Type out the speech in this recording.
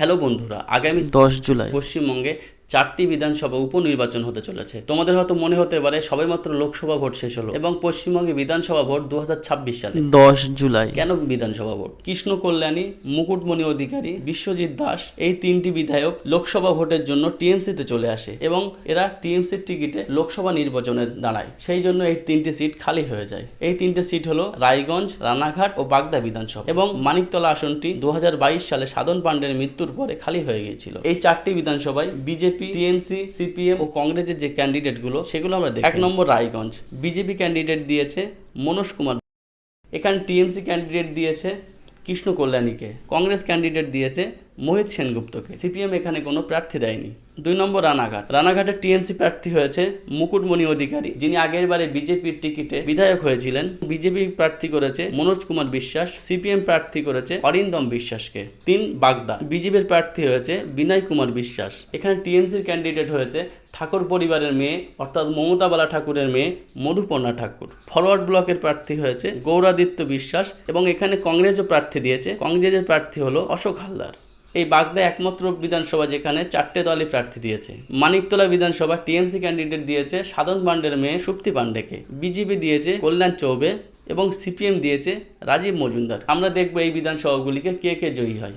Hello বন্ধুরা আগামী দশ জুলাই। পশ্চিমবঙ্গে চারটি বিধানসভা উপনির্বাচন হতে চলেছে। তোমাদের হয়তো মনে হতে পারে সবেমাত্র লোকসভা ভোট শেষ হলো এবং পশ্চিমবঙ্গে বিধানসভা ভোট দু হাজার ছাব্বিশ সালে। দশ জুলাই। কেন বিধানসভা ভোট? কৃষ্ণ কল্যাণী মুকুটমণি অধিকারী বিশ্বজিৎ দাস এই তিনটি বিধায়ক লোকসভা ভোটের জন্য টিএমসিতে চলে আসে এবং এরা টিএমসির টিকিটে লোকসভা নির্বাচনে দাঁড়ায়। সেই জন্য এই তিনটি সিট খালি হয়ে যায়। এই তিনটি সিট হলো রায়গঞ্জ রানাঘাট ও বাগদা বিধানসভা এবং মানিকতলা আসনটি দু হাজার বাইশ সালে সাধন পাণ্ডের মৃত্যুর পরে খালি হয়ে গিয়েছিল। এই চারটি বিধানসভায় বিজেপি টিএমসি সিপিএম ও কংগ্রেসের যে ক্যান্ডিডেটগুলো সেগুলো আমরা দেখি এক নম্বর রায়গঞ্জ। বিজেপি ক্যান্ডিডেট দিয়েছে মনোজ কুমার। এখানে টিএমসি ক্যান্ডিডেট দিয়েছে কৃষ্ণ কল্যাণীকে কংগ্রেস ক্যান্ডিডেট দিয়েছে মোহিত সেনগুপ্তকে। সিপিএম এখানে কোনো প্রার্থী দেয়নি। দুই নম্বর রানাঘাট। রানাঘাটের টিএমসি প্রার্থী হয়েছে মুকুটমণি অধিকারী, যিনি আগের বারে বিজেপির টিকিটে বিধায়ক হয়েছিলেন। বিজেপি প্রার্থী করেছে মনোজ কুমার বিশ্বাস, সিপিএম প্রার্থী করেছে অরিন্দম বিশ্বাসকে। তিন বাগদা। বিজেপির প্রার্থী হয়েছে বিনয় কুমার বিশ্বাস। এখানে টিএমসির ক্যান্ডিডেট হয়েছে ঠাকুর পরিবারের মেয়ে, অর্থাৎ মমতা বালা ঠাকুরের মেয়ে মধুপর্ণা ঠাকুর। ফরওয়ার্ড ব্লকের প্রার্থী হয়েছে গৌরাদিত্য বিশ্বাস এবং এখানে কংগ্রেসও প্রার্থী দিয়েছে। কংগ্রেসের প্রার্থী হলো অশোক হালদার। এই বাগদা একমাত্র বিধানসভা যেখানে চারটে দলই প্রার্থী দিয়েছে। মানিকতলা বিধানসভা টিএমসি ক্যান্ডিডেট দিয়েছে সাধন পাণ্ডের মেয়ে সুপ্তি পাণ্ডেকে। বিজেপি দিয়েছে কল্যাণ চৌবে এবং সিপিএম দিয়েছে রাজীব মজুমদার। আমরা দেখব এই বিধানসভাগুলিকে কে কে জয়ী হয়।